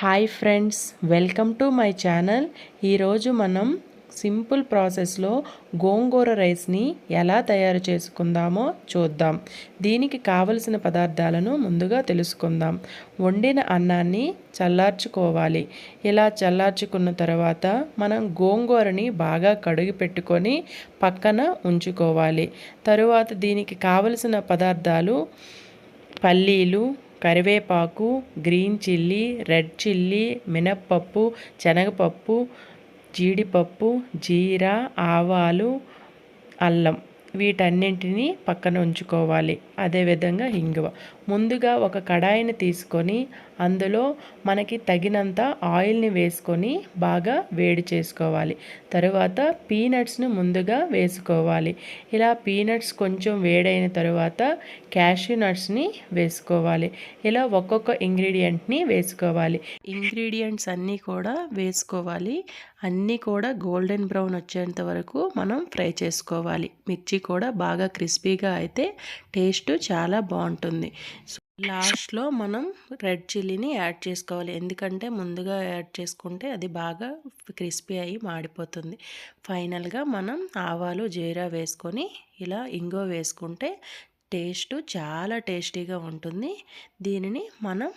Hi friends welcome to my channel. ఈరోజు మనం simple ప్రాసెస్లో గోంగూర రైస్ని ఎలా తయారు చేసుకుందామో చూద్దాం. దీనికి కావలసిన పదార్థాలను ముందుగా తెలుసుకుందాం. వండిన అన్నాన్ని చల్లార్చుకోవాలి. ఇలా చల్లార్చుకున్న తర్వాత మనం గోంగూరని బాగా కడిగి పెట్టుకొని పక్కన ఉంచుకోవాలి. తరువాత దీనికి కావలసిన పదార్థాలు పల్లీలు కరివేపాకు గ్రీన్ చిల్లీ రెడ్ చిల్లీ మినప్పప్పు శనగపప్పు జీడిపప్పు జీరా ఆవాలు అల్లం వీటన్నింటినీ పక్కన ఉంచుకోవాలి. అదేవిధంగా ఇంగువ ముందుగా ఒక కడాయిని తీసుకొని అందులో మనకి తగినంత ఆయిల్ని వేసుకొని బాగా వేడి చేసుకోవాలి. తరువాత పీనట్స్ని ముందుగా వేసుకోవాలి. ఇలా పీనట్స్ కొంచెం వేడైన తరువాత క్యాష్యూ నట్స్ని వేసుకోవాలి. ఇలా ఒక్కొక్క ఇంగ్రీడియంట్ని వేసుకోవాలి. ఇంగ్రీడియంట్స్ అన్నీ కూడా వేసుకోవాలి. అన్నీ కూడా గోల్డెన్ బ్రౌన్ వచ్చేంత వరకు మనం ఫ్రై చేసుకోవాలి. మిర్చి కూడా బాగా క్రిస్పీగా అయితే టేస్ట్ చాలా బాగుంటుంది. లాస్ట్లో మనం రెడ్ చిల్లీని యాడ్ చేసుకోవాలి. ఎందుకంటే ముందుగా యాడ్ చేసుకుంటే అది బాగా క్రిస్పీ అయ్యి మాడిపోతుంది. ఫైనల్గా మనం ఆవాలు జీరా వేసుకొని ఇలా ఇంగో వేసుకుంటే టేస్ట్ చాలా టేస్టీగా ఉంటుంది. దీనిని మనం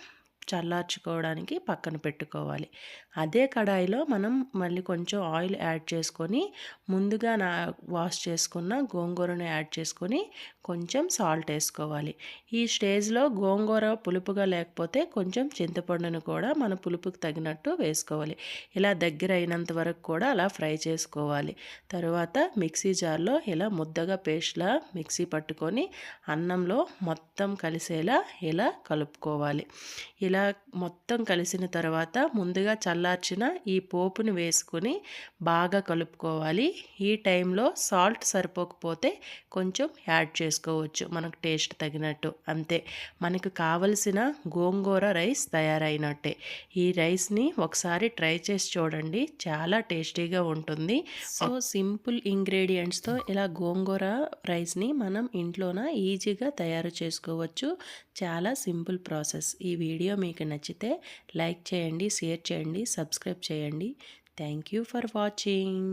చల్లార్చుకోవడానికి పక్కన పెట్టుకోవాలి. అదే కడాయిలో మనం మళ్ళీ కొంచెం ఆయిల్ యాడ్ చేసుకొని ముందుగా నా వాష్ చేసుకున్న గోంగూరను యాడ్ చేసుకొని కొంచెం సాల్ట్ వేసుకోవాలి. ఈ స్టేజ్లో గోంగూర పులుపుగా లేకపోతే కొంచెం చింతపండును కూడా మన పులుపుకు తగినట్టు వేసుకోవాలి. ఇలా దగ్గర అయినంత వరకు కూడా అలా ఫ్రై చేసుకోవాలి. తర్వాత మిక్సీ జార్లో ఇలా ముద్దగా పేస్ట్లా మిక్సీ పట్టుకొని అన్నంలో మొత్తం కలిసేలా ఇలా కలుపుకోవాలి. ఇలా ఇలా మొత్తం కలిసిన తర్వాత ముందుగా చల్లార్చిన ఈ పోపుని వేసుకొని బాగా కలుపుకోవాలి. ఈ టైంలో సాల్ట్ సరిపోకపోతే కొంచెం యాడ్ చేసుకోవచ్చు. మనకు టేస్ట్ తగినట్టు. అంతే. మనకు కావలసిన గోంగూర రైస్ తయారైనట్టే. ఈ రైస్ని ఒకసారి ట్రై చేసి చూడండి. చాలా టేస్టీగా ఉంటుంది. సో సింపుల్ ఇంగ్రీడియంట్స్తో ఇలా గోంగూర రైస్ని మనం ఇంట్లోన ఈజీగా తయారు చేసుకోవచ్చు. చాలా సింపుల్ ప్రాసెస్. ఈ వీడియో మీకు నచ్చితే లైక్ చేయండి షేర్ చేయండి సబ్స్క్రైబ్ చేయండి. Thank you for watching